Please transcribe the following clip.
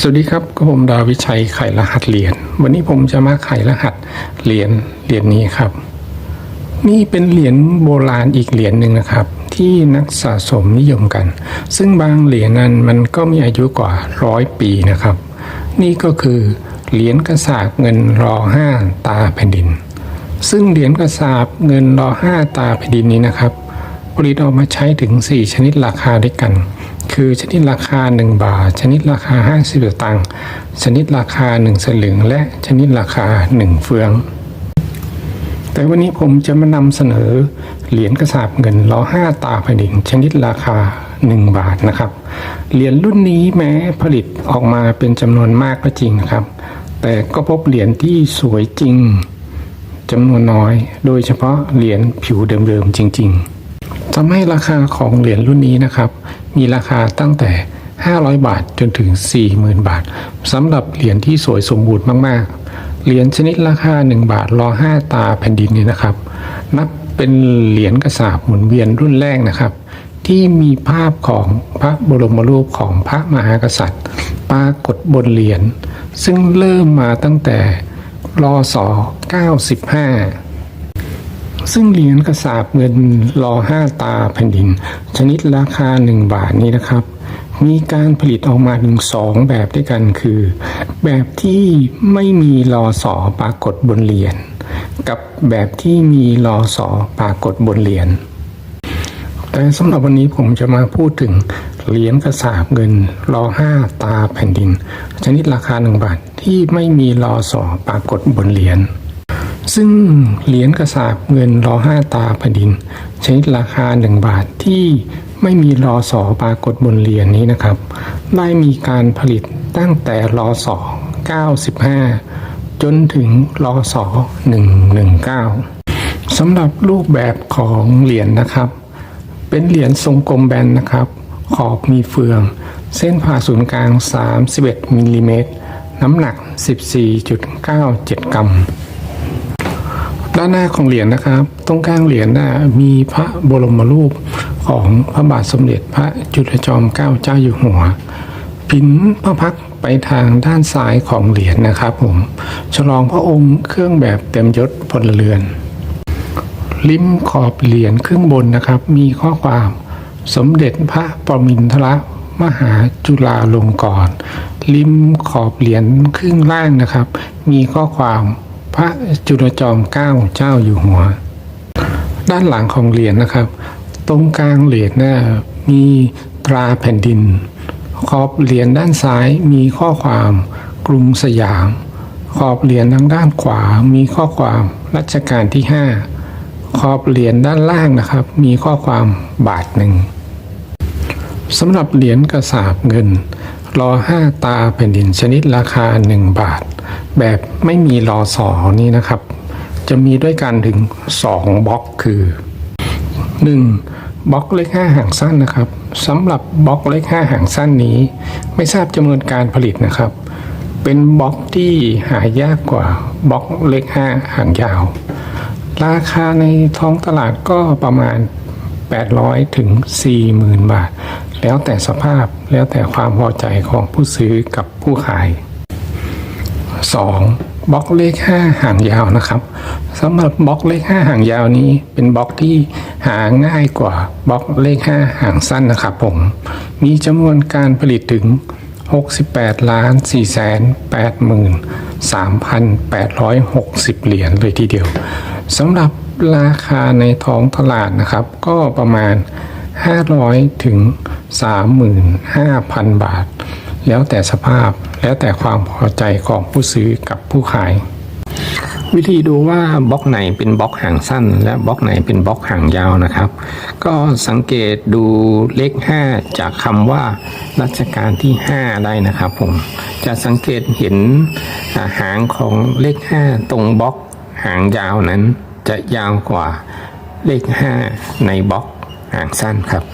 สวัสดีครับก็ผมดาวิชัยไขรหัสเหรียญวันนี้ผมจะมาไขรหัสเหรียญเหรียญนี้ครับ นี่เป็นเหรียญโบราณอีกเหรียญหนึ่งนะครับ ที่นักสะสมนิยมกัน ซึ่งบางเหรียญนั้นมันก็มีอายุกว่าร้อยปีนะครับ นี่ก็คือเหรียญกระสาบเงินรอห้าตาแผ่นดิน ซึ่งเหรียญกระสาบเงินรอห้าตาแผ่นดินนี้นะครับผลิตออกมาใช้ถึง 4 ชนิดราคาด้วยกัน คือชนิดราคา 1 บาท ชนิดราคา 50สตางค์ชนิดราคา 1 สลึง และชนิดราคา 1 เฟือง แต่วันนี้ผมจะมานำเสนอเหรียญกระสาบเงินล้อห้าตาแผ่นดินชนิดราคา 1 บาทนะครับ เหรียญรุ่นนี้แม้ผลิตออกมาเป็นจำนวนมากก็จริงนะครับ แต่ก็พบเหรียญที่สวยจริงจำนวนน้อย โดยเฉพาะเหรียญผิวเดิมๆจริง ๆทำให้ราคาของเหรียญรุ่นนี้นะครับ มีราคาตั้งแต่ 500 บาทจนถึง 40,000 บาทสำหรับเหรียญที่สวยสมบูรณ์มากๆ เหรียญชนิดราคา 1 บาทรอ 5 ตาแผ่นดินนี้นะครับ นับเป็นเหรียญกระสาบหมุนเวียนรุ่นแรกนะครับ ที่มีภาพของพระบรมรูปของพระมหากษัตริย์ ปรากฏบนเหรียญซึ่งเริ่มมาตั้งแต่รอศ95 ซึ่งเหรียญกระสาบเงินรอห้าตาแผ่นดิน ชนิดราคา 1 บาทนี้นะครับ มีการผลิตออกมาถึงสองแบบด้วยกันคือ แบบที่ไม่มีรอสอปรากฏบนเหรียญกับแบบที่มีรอสอปรากฏบนเหรียญแต่สำหรับวันนี้ผมจะมาพูดถึงเหรียญกระสาบเงินรอห้าตาแผ่นดิน ชนิดราคาหนึ่งบาทที่ไม่มีรอสอปรากฏบนเหรียญ ซึ่งเหรียญกระสาบเงินรอห้าตาแผ่นดินชนิดราคาหนึ่งบาทที่ไม่มีรอสอปรากฏบนเหรียญนี้นะครับ ได้มีการผลิตตั้งแต่รอสอ95 จนถึงรอสอ119สำหรับรูปแบบของเหรียญนะครับ เป็นเหรียญทรงกลมแบนนะครับ ขอบมีเฟือง เส้นผ่าศูนย์กลาง 31มิลลิเมตรน้ำหนัก 14.97 กรัม ด้านหน้าของเหรียญนะครับ ตรงกลางเหรียญน่ะมีพระบรมรูปของพระบาทสมเด็จพระจุลจอมเกล้าเจ้าอยู่หัวพินพระพักไปทางด้านซ้ายของเหรียญนะครับผมฉลองพระองค์เครื่องแบบเต็มยศพลเรือนริมขอบเหรียญครึ่งบนนะครับ มีข้อความสมเด็จพระปรมินทรมหาจุฬาลงกรณ์ริมขอบเหรียญครึ่งล่างนะครับ มีข้อความ พระจุลจอมเกล้าเจ้าอยู่หัว ด้านหลังของเหรียญนะครับ ตรงกลางเหรียญน่ะมีตราแผ่นดิน ขอบเหรียญด้านซ้ายมีข้อความกรุงสยาม ขอบเหรียญทางด้านขวามีข้อความรัชกาลที่ 5 ขอบเหรียญด้านล่างนะครับ มีข้อความบาทหนึ่งสำหรับเหรียญกระสาบเงิน รอห้าตาแผ่นดินชนิดราคา 1 บาท แบบไม่มีรอสอนี้นะครับ จะมีด้วยกันถึง 2บล็อกคือ 1. บล็อกเล็ก5หางสั้นนะครับสำหรับบล็อกเล็ก5หางสั้นนี้ ไม่ทราบจำนวนการผลิตนะครับ เป็นบล็อกที่หายากกว่าบล็อกเล็ก5หางยาว ราคาในท้องตลาดก็ประมาณ 800ถึง40,000 บาท แล้วแต่สภาพแล้วแต่ความพอใจของผู้ซื้อกับผู้ขาย 2. บล็อกเลข 5 ห่างยาวนะครับสำหรับบล็อกเลข 5 ห่างยาวนี้เป็นบล็อกที่หาง่ายกว่าบล็อกเลข 5 ห่างสั้นนะครับผม มีจำนวนการผลิตถึง 68ล้าน4แสน8หมื่น3,860 เหรียญเลยทีเดียวสำหรับราคาในท้องตลาดนะครับ ก็ประมาณ 500 ถึง 35,000 บาท แล้วแต่สภาพแล้วแต่ความพอใจของผู้ซื้อกับผู้ขาย วิธีดูว่าบล็อกไหนเป็นบล็อกหางสั้น และบล็อกไหนเป็นบล็อกหางยาวนะครับ ก็สังเกตดูเลข 5 จากคำว่ารัชกาลที่ 5 ได้นะครับผมจะสังเกตเห็นหางของเลข 5 ตรงบล็อกหางยาวนั้นจะยาวกว่าเลข 5 ในบล็อกหางสั้นครับ